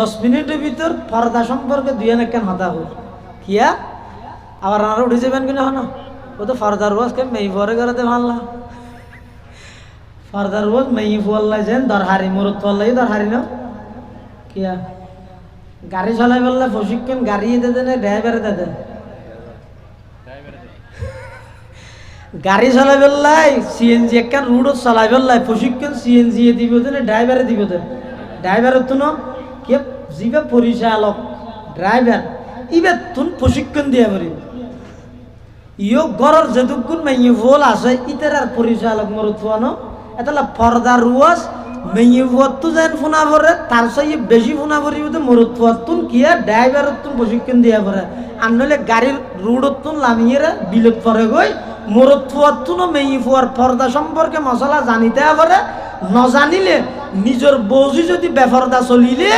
দশ মিনিটের ভিতর পর্দা সম্পর্কে দুই না কেন হতা হল? কিয়া আবার আর উঠে যাবেন কিনা হন? ও তো ফর্দার রোজ কে মেই পরে করতে ভাল্লা। ফর্দার রোজ মেই ফুয়াল্লাই যেন দরহারি মুরত ফুয়াল্লাই দরহারি না। কিয়া গাড়ি চলাই বললে প্রশিক্ষণ গাড়ি দিতে না, ড্রাইভারে দিতে গাড়ি চলাই পেলাই সিএনজি একখান রুডত চালাই পেলাই প্রশিক্ষণ সিএনজি দিব না, ড্রাইভারে দিব দেন ড্রাইভারের তো কে যিবে পরিচালক ড্রাইভার ইবে তুন প্রশিক্ষণ দিয়া পারিব ইয়ো গড়র যেটুকুন মেয়ে ভোল আছে ইতার আর পরিচালক মরুত ফুয়ানো এটা পর্দা রুয়াস মেয়ে ফুয়াতো যেন ফোনা পরে তার সাই বেশি ফোনা পরিব তো মরুত ফুয়াতুন কিয়া ড্রাইভারত তুন প্রশিক্ষণ দিয়া পরে আর নইলে গাড়ির রুডত তুন লামিয়ে বিলত পরে গই মরুত ফুয়াতুনো মেয়ে ফুয়ার পর্দা সম্পর্কে মশলা জানিতে পারে নজানিলে নিজের বৌজি যদি বেফরদা চলিলে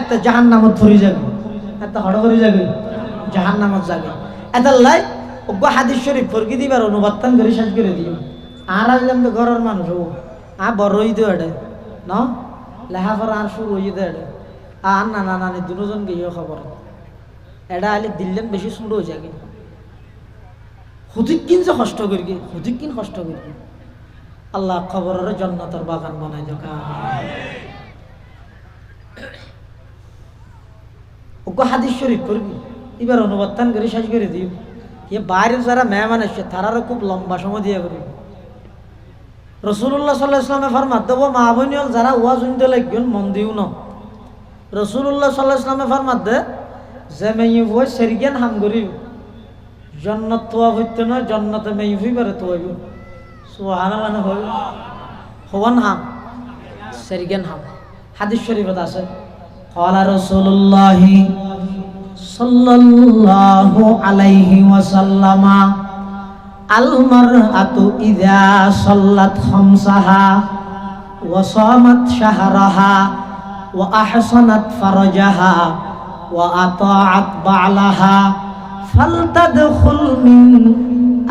এত জাহান নামত ফুরি যাবে, এত হড় করে যাবে জাহান নামত যাবে। এত লাই অজ্ঞ হাদিস শরীফ ফরকি দিবার অনুবাদন করে শেষ করে দিও। আর আসলাম তো ঘরের মানুষ, ও, আ বড় হই এটা ন? লেখাপড়া আর শুরু হই এটা আর না না নানি দুজন গিয়ে খবর। এটা আলে দিল্লেন বেশি শুরু হয়ে যাবে হুদিক কিন যে কষ্ট করি হুদিক কিন কষ্ট করি আল্লাহ খবরের জন্নতর বাগান বানাই দেখা ওকে হাদিস শরীফ করবি এবার অনুবাদন করে শেষ করে দিও। এ বাইরে যারা মেহমান আসছে, তারারও খুব লম্বা সময় দিয়ে করবি। রসুল্লাহ সাল্লাহ ইসলামে ফরমাত দেবো মা বোনিয়ল যারা ওয়া শুনতে লাগবেন, মন দিও ন। রসুল্লাহ সাল্লাহ ইসলামে ফরমাত দে, যে মেয়ে বই সেরিগেন হাম করিব জন্নত তোয়া হইতে নয়, জন্নতে মেয়ে হই পারে তোয়াইব সোহানা মানে হই হওয়ান হাম, সেরিগেন হাম। হাদিস শরীফত আছে। قال رسول الله صلى الله عليه وسلم المرأة إذا صلت خمسها وصامت شهرها وأحصنت فرجها وأطاعت بعلها فلتدخل من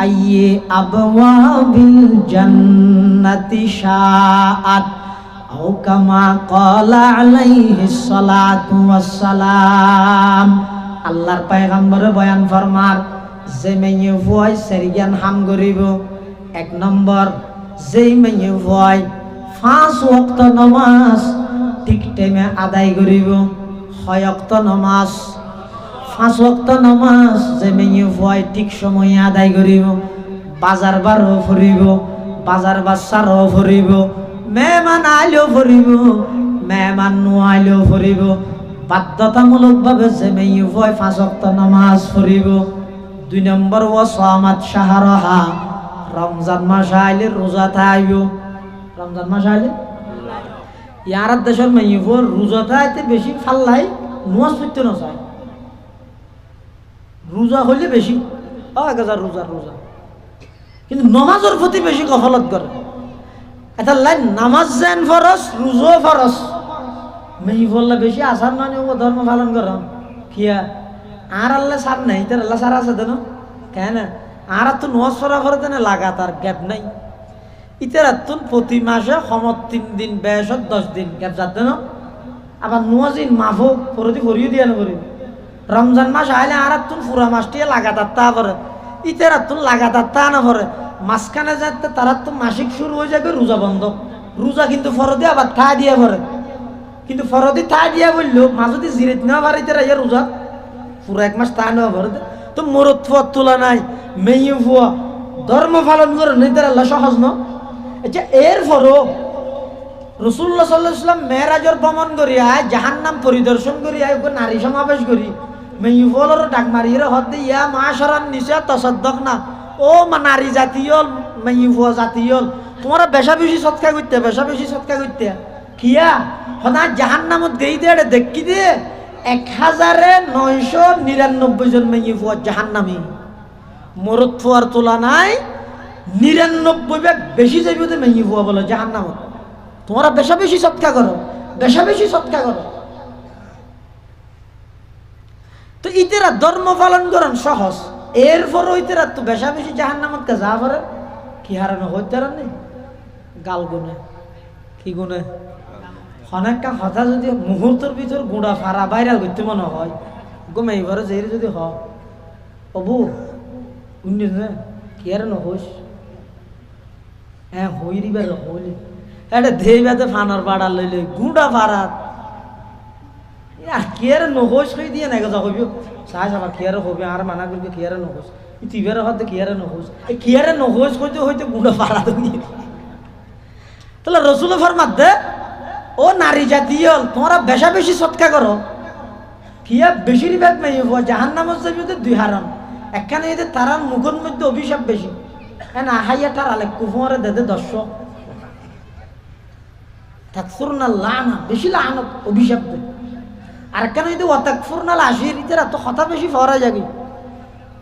أي أبواب الجنة شاءت أو كما قال عليه الصلاة والسلام আল্লাহর পায়গাম্বরে বয়ান ফরমার যে মেয়ে ভয় সেরিয়ান হাম করিব এক নম্বর যেই মেয়ে ভয় পাঁচ ওয়াক্ত নমাজ ঠিক টাইমে আদায় করিব হয় ওয়াক্ত নমাজ পাঁচ ওয়াক্ত নমাজ যে মেয়ে ভয় ঠিক সময়ে আদায় করিব বাজার বারও ফুরিব বাজার বাচ্চারও ফুরিব মেহমান আইলেও ফুরিব মেহমান নোয়াইলেও ফুরিব বাধ্যতামূলকভাবে যে মেয়ে ভয় পাঁচ নামাজ পড়িব। দুই নম্বর ও সামাত সাহারহা রমজান মাস আইলে রোজা থাইব। রমজান মাস আইলে? ইয়ার দেশের মেয়ে রোজা থাইতে বেশি ফাল্লাই নোয়াজ পড়তে না চায় রোজা হইলে বেশি এক হাজার রোজা রোজা। কিন্তু নমাজের প্রতি বেশি গফলত করে। এটা নামাজ যেন মেহি মানে পালন কর? কিয়া নাই নোয়াজ লাগাতার গ্যাপ নাই। ইতার তুন প্রতি মাসে সমত তিন দিন বেসত দশ দিন গ্যাপ যাত আবার নোয়াজিন মাফো ফরদি ফরিয়ে দিয়া নকরি রমজান মাস আইলে আর তুন পুরা মাসটি লাগাতার তা করে ইতার তুন লাগাতার তা না ভরে মাঝখানে যাতে তারা তো মাসিক শুরু হয়ে যাবে, রোজা বন্ধ। রোজা কিন্তু ফরদি, আবার ঠা দিয়ে ভরে কিন্তু ফরদি তা দিয়া বলল মাজদি জিরে নেওয়া বাড়িতে রাইয়া রোজা, পুরো এক মাস তা নেওয়া ভারতে তো মরত ফুয়া তোলা নাই, মেয়ে ফুয়া। ধর্ম পালন করে নেই তার আল্লাহ, সহজ ন? আচ্ছা এর ফরও রসুল্লাহ সাল্লাহাম মেয়েরাজর ভ্রমণ করি আয় জাহান নাম পরিদর্শন করি আয় ওকে নারী সমাবেশ করি। মেয়ে ফুয়ালোর ডাক মারিয়ে, হতে ইয়া মা সরান নিচে তসদ্দক না। ও নারী জাতীয় মেয়ে ফুয়া জাতীয় তোমার বেশা বেশি সৎকা করতে বেশা বেশি সৎকা করতে কিয়া? সদা জাহান নামত দেই দে দেখি দে, এক হাজারে নয়শো নিরানব্বই জন মেয়ে ফুয়ার জাহান নামি মরত ফুয়ার তুলনায় নিরানব্বই ভাগ বেশি যাবি ওদের মেয়ে ফুয়া বলে জাহান নামত তোমরা বেশা বেশি সৎকা করো বেশা বেশি সৎকা করো। তো ইতেরা ধর্ম পালন করেন সহজ। এরপর ইতেরা তো বেশা বেশি জাহান নামত কে যা পারে কি হারানো হইতে নেই? গাল গুনে। কি গুনে? অনেকটা কথা যদি মুহূর্তের ভিতর গুঁড়া ফাড়া ভাইরাল করতে মনে হয় গমে এইবারে যে যদি হ অবু, উনি কি আর নহস হ্যাঁ হই দিবার হইলি। এটা ধেই বেতে ফানার বাড়া লইলে গুঁড়া ফাড়াত আর কি আর নহস কই দিয়ে নাই কথা কইব চাই চাবা কি আর হবে আর মানা করবে কি আর নহস টিভির হতে কি আর নহস এই কি আর নহস কইতে হইতে গুঁড়া ফাড়া তুমি তাহলে রসুল ফরমাত দে ও নারী জাতীয় তোমরা বেশা বেশি সৎকা করো কিয়া বেশিরভাগ মেয়ে জাহান নামত যাবি তো দুই হারাম একখানে এদের তারার মুখের মধ্যে অভিশাপ বেশি হ্যাঁ না হাইয়া তার আলে কুফুমারে দেদে দর্শক থাকসুর না লানা বেশি লানত অভিশাপ দে আর কেন যদি অতাকফুর না লাশির ইতার এত কথা বেশি ফরা যাবি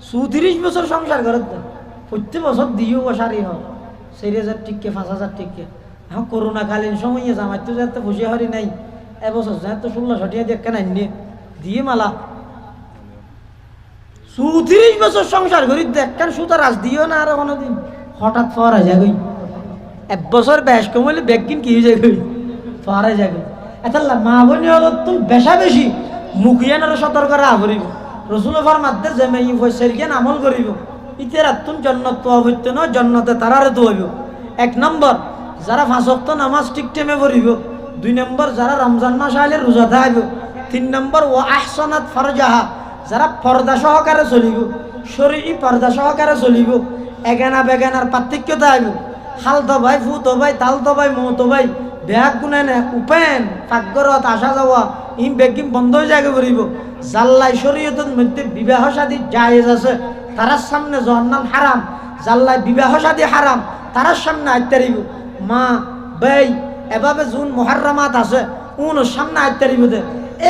চৌত্রিশ বছর সংসার করে দেয় প্রত্যেক বছর দিও বসারই হয়। চারি হাজার টিককে, পাঁচ হাজার টিককে। এখন করোনাকালীন সময়ে জামাই তো যাতে বসে হারি নাই, এবছর যা তো ষোলো ষাটিয়া দিয়ে কেন নিয়ে দিয়ে মালা। চৌত্রিশ বছর সংসার করি দেখেন সুতা রাজ দিও না আর কোনোদিন। হঠাৎ ফরা যাগই এক বছর বেশ কমলে ব্যাগ কিন কি হয়ে যাগই ফরা যাগই এতাল্লা মা বোনি তুমি বেশা বেশি মুখিয়ানের সতর্ক রা করিব। রসুল ফরমাদ্দে যে আমল করিব। ইতে রাতুন জন্নত তো নয়, জন্নতে তারারে তো হইব। এক নম্বর, যারা ফাঁসক্ত নামাজ ঠিক টাইমে পড়িব। দুই নম্বর, যারা রমজান মাস আইলে রোজা থাকব তিন নম্বর ও আহসনাত ফরজাহা, যারা পর্দা সহকারে চলিব। শরীর পর্দা সহকারে চলিব। এগানা বেগানার পার্থক্য থাকব হাল তো ভাই ফু তো ভাই তাল ভাই মো ভাই ব্যাগ গুনে নে উপেন পাকঘরত আসা যাওয়া, ইম বেগিম বন্ধ হয়ে যাবে পড়িব জাল্লাই শরীয়তের মধ্যে বিবাহ সাদী জায়েজ আছে তারার সামনে জহন্নাম হারাম জাল্লাই বিবাহ সাদী হারাম তারার সামনে আইতারিব মা, বেই এভাবে যোন মহারামাত আছে, উন সামনে আইতারিব দে।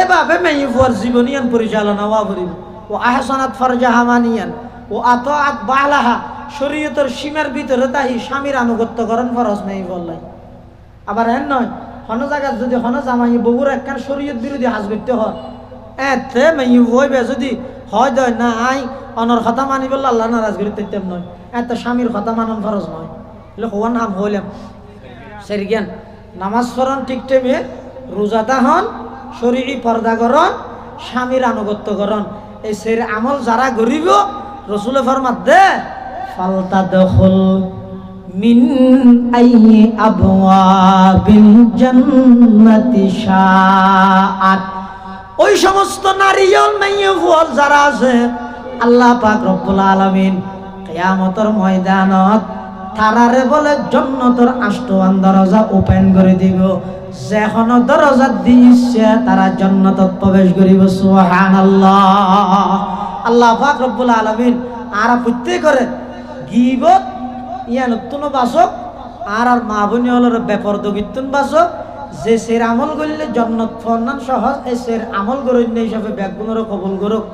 এভাবে মেয়ে ফুয়ার জীবনিয়ান পরিচালনা হওয়া করিব ও আহসানাত ফরজাহা মানিয়ান, ও আত আত বালাহা। শরীয়তের সীমার ভিতরে তাহি স্বামীর আনুগত্য করেন ফরজ মেয়ে বললাই আবার হেন নয়, হন জায়গায় যদি হন জামাই বগুর একখান শরীয়ত বিরোধী হাজ করতে হয়। এতে মেয়ে যদি হয় দয় না আই, অনর কথা মানি বললে আল্লাহ নারাজ করি তেম নয়। এত স্বামীর কথা মানন ফরজ নয়। এলে হওয়ার নাম হইলাম। সের জ্ঞান, নামাজ পড়ন ঠিক টাইমে রোজাদা হন শরীরই পর্দা করন, স্বামীর আনুগত্য করন। এই সের আমল যারা গরিব রসুলে ফরমাত দে, ফালতা দখল মিন আই আবওয়াবিল জান্নাতি শাআত। ওই সমস্ত নারীয়ল মাইয়ে ফুল যারা আছে, আল্লাহ পাক রব্বুল আলামিন কিয়ামতের ময়দানত তারারে বলে জন্নতর আষ্টমান দরজা ওপেন করে দিব। যেখন দরজা দিচ্ছে তারা জন্নতত প্রবেশ করিব, সুবহানাল্লাহ। আল্লাহ পাক রব্বুল আলামিন আর প্রত্যেক করে গিবত ইয়া নতুন বাসক, আর আর মা বোনি হলোর ব্যাপার দগিতুন বাসক। যে সের আমল করলে জন্নত ফরনান সহজ এই সের আমল করন্য হিসাবে ব্যাগুণেরও কবুল করুক।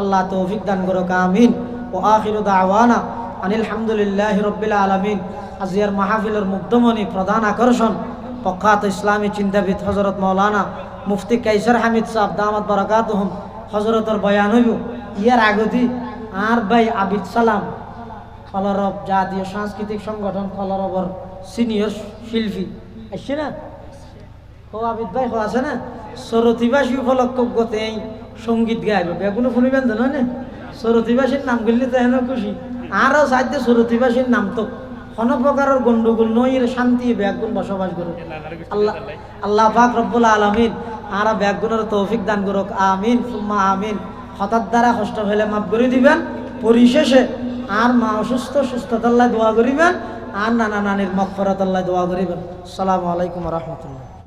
আল্লাহ তৌফিক দান করুক, আমিন। ও আখির দাওয়ানা আনিল হামদুলিল্লাহ রব্বিল আলমিন। আজিয়ার মাহফিলের মুগ্ধমণি প্রধান আকর্ষণ, প্রখ্যাত ইসলামী চিন্তাবিদ হজরত মৌলানা মুফতি কাইসার হামিদ সাহ দামাত বরাকাত হজরতর বয়ান হইব, ইয়ার আগতি, আর ভাই আবিদ সালাম। কলরব জাতীয় সাংস্কৃতিক সংগঠন কলরবর সিনিয়র শিল্পী। আসছে না? ও আবিদ ভাই হো আছে না? সরতিবাসী উপলক্ষ গতে সংগীত গাইব। বেগুলো শুনিবেন জানো না? সরতিবাসীর নাম করলে তো হেন খুশি। আরও সাহিত্য সরতিবাসীর নাম তো। কোনো প্রকারের গন্ডগোল নই শান্তি ব্যাগুন বসবাস করুক। আল্লাহ আল্লাহ পাক রব্বুল আলমিন আর ব্যাগুনের তৌফিক দান করুক। আমিন ফুম্মা আমিন। হঠাৎ দ্বারা কষ্ট হলে মাফ করে দিবেন। পরিশেষে আর মা অসুস্থ সুস্থতাল্লায় দোয়া করিবেন, আর নানা নানির মকফরাতাল্লায় দোয়া করিবেন। সালামু আলাইকুম রহমতুল্লাহ।